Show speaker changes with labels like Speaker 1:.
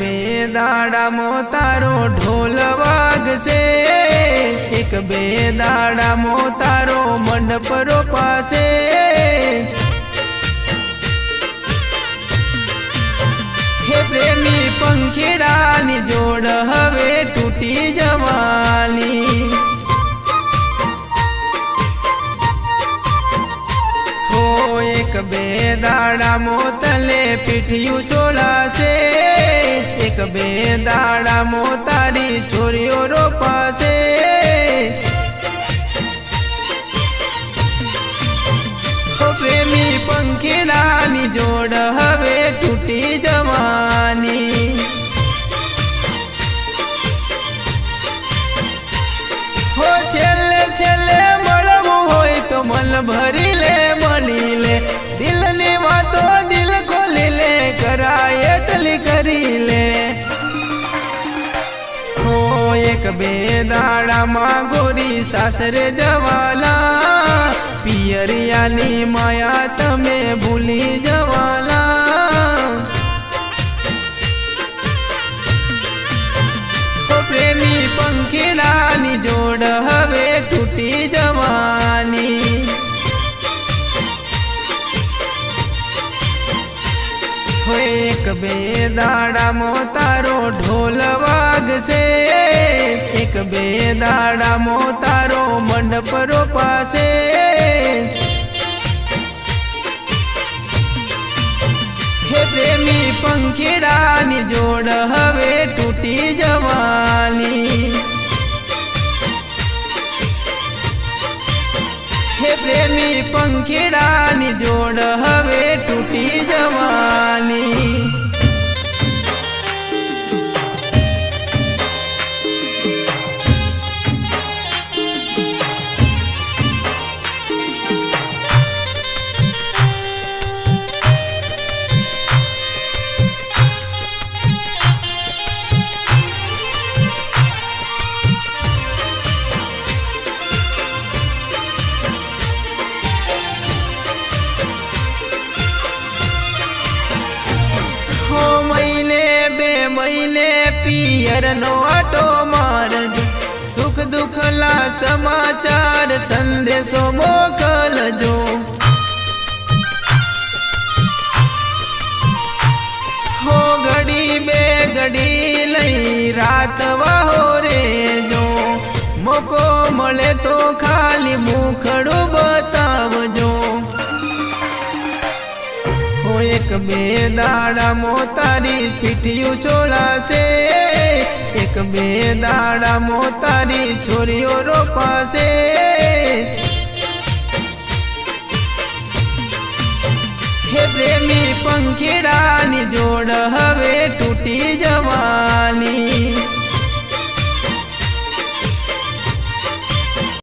Speaker 1: બે દાડામાં તારો ઢોલ વાગશે. એક બે દાડામાં તારો મંડપ રોપાશે હે પ્રેમી પંખીડાની જોડ હવે તૂટી જવાની. એક બે દાડા મોતલે પીઠિયું ચોળાશે બે દાડા મોતારી છોરીઓ રોપાશે. પ્રેમી પંખીડાની જોડ હવે તૂટી જવાની કરી લે. હો, એક બે દાડામાં ગોરી સાસરે જવાલા. પિયરિયાની માયા તમે ભૂલી જવાલા. પ્રેમી પંખીડાની જોડ હવે તૂટી જવાની બે દાડામાં તારો ઢોલ વાગશે. એક બે દાડામાં તારો મંડપ રોપાશે હે પ્રેમી પંખીડાની જોડ હવે તૂટી જવાની. હે પ્રેમી પંખીડાની જોડ હવે તૂટી જવાની. મહિને પિયરનો આટો મારજો. સુખ દુઃખલા સમાચાર સંદેશો મોકલજો. હો ઘડી બે ઘડી લઈ રાત વાહો રેજો. મોકો મળે તો ખાલી એક બે દાડા મોતારી પીઠિયું ચોળાશે. એક બે દાડા મોતારી છોરીઓ રોપાશે. હે પ્રેમી પંખીડાની જોડ હવે તૂટી જવાની